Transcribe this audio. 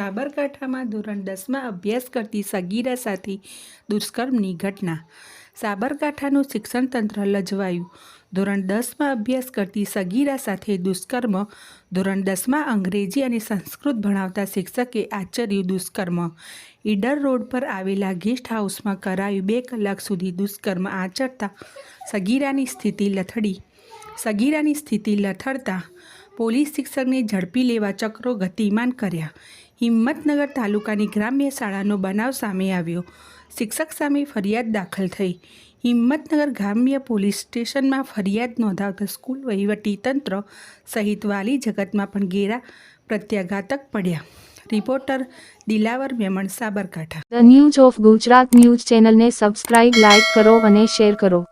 સાબરકાંઠામાં ધોરણ દસમાં અભ્યાસ કરતી સગીરા સાથે દુષ્કર્મની ઘટના. સાબરકાંઠાનું શિક્ષણ તંત્ર લજવાયું. ધોરણ દસમાં અભ્યાસ કરતી સગીરા સાથે દુષ્કર્મ. ધોરણ દસમાં અંગ્રેજી અને સંસ્કૃત ભણાવતા શિક્ષકે આચર્યું દુષ્કર્મ. ઈડર રોડ પર આવેલા ગેસ્ટ હાઉસમાં કરાયું બે કલાક સુધી દુષ્કર્મ આચરતા સગીરાની સ્થિતિ લથડી. સગીરાની સ્થિતિ લથડતા પોલીસ શિક્ષકને ઝડપી લેવા ચક્રો ગતિમાન કર્યા. હિંમતનગર તાલુકાની ગ્રામ્ય શાળાનો બનાવ સામે આવ્યો. શિક્ષક સામે ફરિયાદ દાખલ થઈ. હિંમતનગર ગ્રામ્ય પોલીસ સ્ટેશનમાં ફરિયાદ નોંધાવતા સ્કૂલ વહીવટી તંત્ર સહિત વાલી જગતમાં પણ ઘેરા પ્રત્યાઘાતક પડ્યા. Reporter Dilawar Memon Sabarkantha. The news of Gujarat news ચેનલને સબસ્ક્રાઇબ લાઇક કરો અને શેર કરો.